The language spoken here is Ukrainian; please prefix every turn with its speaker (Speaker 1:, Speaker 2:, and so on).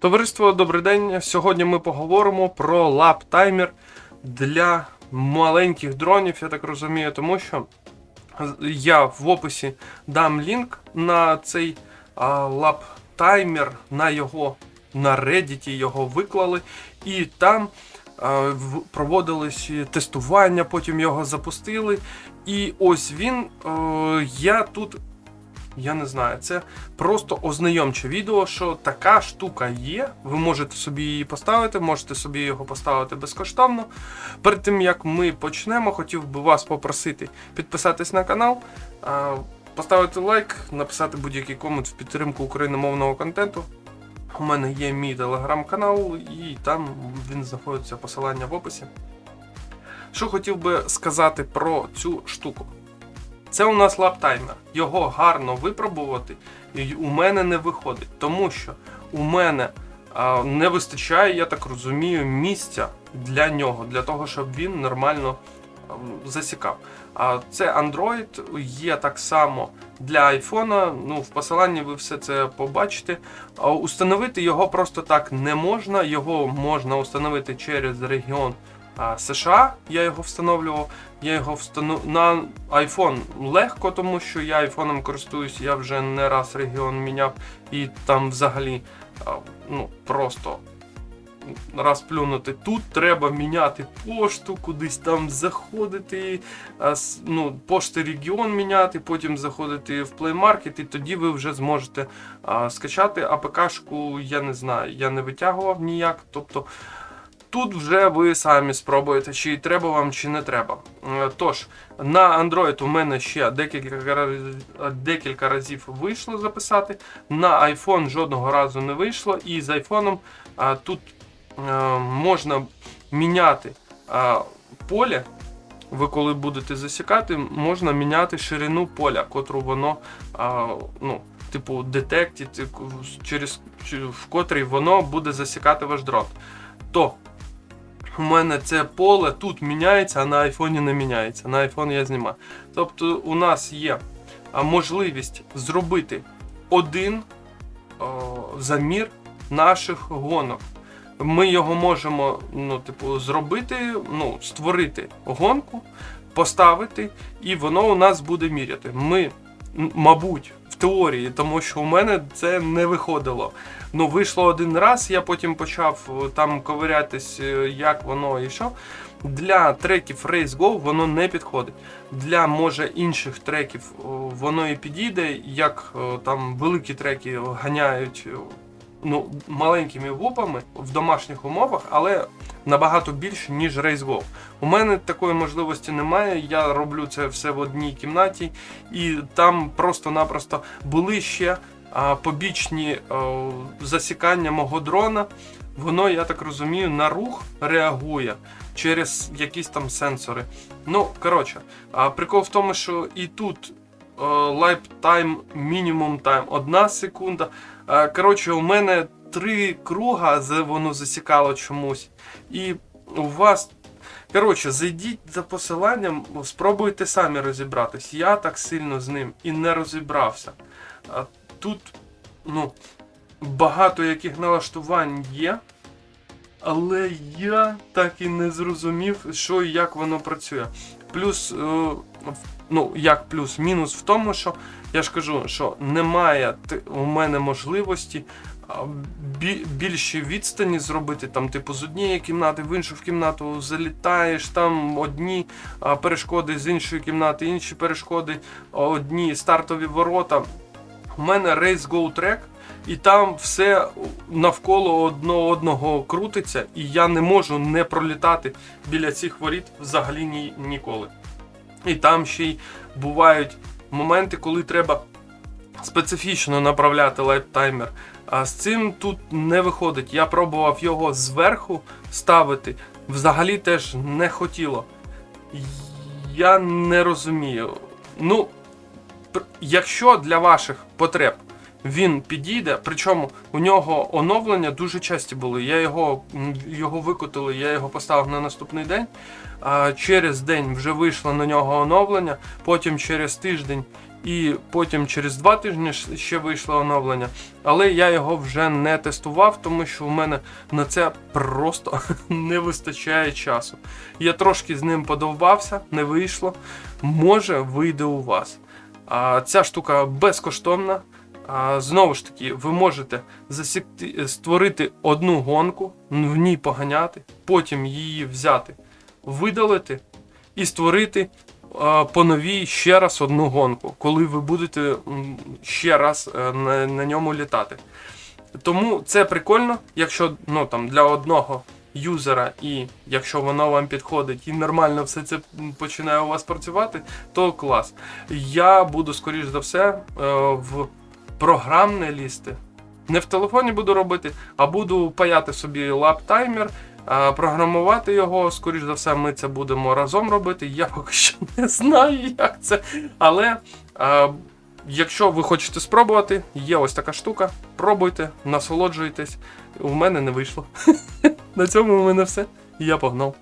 Speaker 1: Товариство, добрий день. Сьогодні ми поговоримо про лап таймер для маленьких дронів, я так розумію, тому що я в описі дам лінк на цей лап таймер, на його на Reddit його виклали, і там проводились тестування, потім його запустили. І ось він. я тут. Я не знаю, це просто ознайомче відео, що така штука є. Ви можете собі її поставити, можете собі його поставити безкоштовно. Перед тим як ми почнемо, хотів би вас попросити підписатись на канал, поставити лайк, написати будь-який комент в підтримку україномовного контенту. У мене є мій телеграм-канал, і там він знаходиться посилання в описі. Що хотів би сказати про цю штуку? Це у нас лаптаймер. Його гарно випробувати і у мене не виходить, тому що у мене не вистачає, я так розумію, місця для нього, для того, щоб він нормально засікав. А це Android, є так само для iPhone. Ну, в посиланні ви все це побачите. Установити його просто так не можна. Його можна установити через регіон США. Я його встановлював. Я його встану на iPhone легко, тому що я айфоном користуюсь, я вже не раз регіон міняв, і там взагалі ну, просто раз плюнути. Тут треба міняти пошту, кудись там заходити, ну, пошти регіон міняти, потім заходити в Play Market, і тоді ви вже зможете а, скачати АПКшку, я не знаю, я не витягував ніяк. Тобто Тут вже ви самі спробуєте, чи треба вам, чи не треба. Е, Тож, на Android у мене ще декілька, декілька разів вийшло записати. На iPhone жодного разу не вийшло. І з iPhone тут е, можна міняти поле. Ви коли будете засікати, можна міняти ширину поля, котру воно, ну, типу, детектить, через в котрій воно буде засікати ваш дрон. То у мене це поле тут міняється, а на айфоні не міняється. На айфон я знімаю. Тобто у нас є можливість зробити один о, замір наших гонок. Ми його можемо ну, типу, зробити, ну, створити гонку, поставити, і воно у нас буде міряти. Ми, мабуть, теорії, тому що у мене це не виходило. Ну, вийшло один раз, я потім почав е, там ковирятись, е, як воно і що. Для треків Race Go воно не підходить. Для може інших треків воно і підійде, як там великі треки ганяють ну, маленькими вупами в домашніх умовах, але набагато більше, ніж Go. У мене такої можливості немає. Я роблю це все в одній кімнаті, і там просто-напросто були ще побічні о, засікання мого дрона. Воно, я так розумію, на рух реагує через якісь там сенсори. Ну, коротше, прикол в тому, що і тут е, лайптайм, мінімум тайм одна секунда. Е, Коротше, у мене три круга воно засікало чомусь. І у вас. Коротше, зайдіть за посиланням, спробуйте самі розібратись. Я так сильно з ним і не розібрався. Тут, ну, багато яких налаштувань є. Але я так і не зрозумів, що і як воно працює. Плюс, е, ну як плюс, мінус в тому, що я ж кажу, що немає у мене можливості більші відстані зробити, там, типу, з однієї кімнати в іншу в кімнату залітаєш, там одні перешкоди з іншої кімнати, інші перешкоди, одні стартові ворота. У мене Race Go Track, і там все навколо одно одного крутиться, і я не можу не пролітати біля цих воріт взагалі ні, ніколи. І там ще й бувають моменти, коли треба специфічно направляти лайптаймер. А з цим тут не виходить. Я пробував його зверху ставити, взагалі теж не хотіло. Я не розумію. Ну, якщо для ваших потреб він підійде, причому у нього оновлення дуже часті були. Я його, його викотили, я його поставив на наступний день. А через день вже вийшло на нього оновлення, потім через тиждень і потім через два тижні ще вийшло оновлення. Але я його вже не тестував, тому що у мене на це просто не вистачає часу. Я трошки з ним подовбався, не вийшло. Може, вийде у вас. А, ця штука безкоштовна. А, знову ж таки, ви можете засікти, створити одну гонку, в ній поганяти, потім її взяти, видалити і створити по новій ще раз одну гонку, коли ви будете ще раз е, на, на ньому літати. Тому це прикольно, якщо ну, там, для одного юзера, і якщо воно вам підходить і нормально все це починає у вас працювати, то клас. Я буду, скоріш за все, е, в програмне лізти. Не в телефоні буду робити, а буду паяти собі лап-таймер, а, програмувати його. Скоріш за все, ми це будемо разом робити. Я поки що не знаю, як це. Але а, якщо ви хочете спробувати, є ось така штука. Пробуйте, насолоджуйтесь. У мене не вийшло. На цьому у мене все. Я погнав.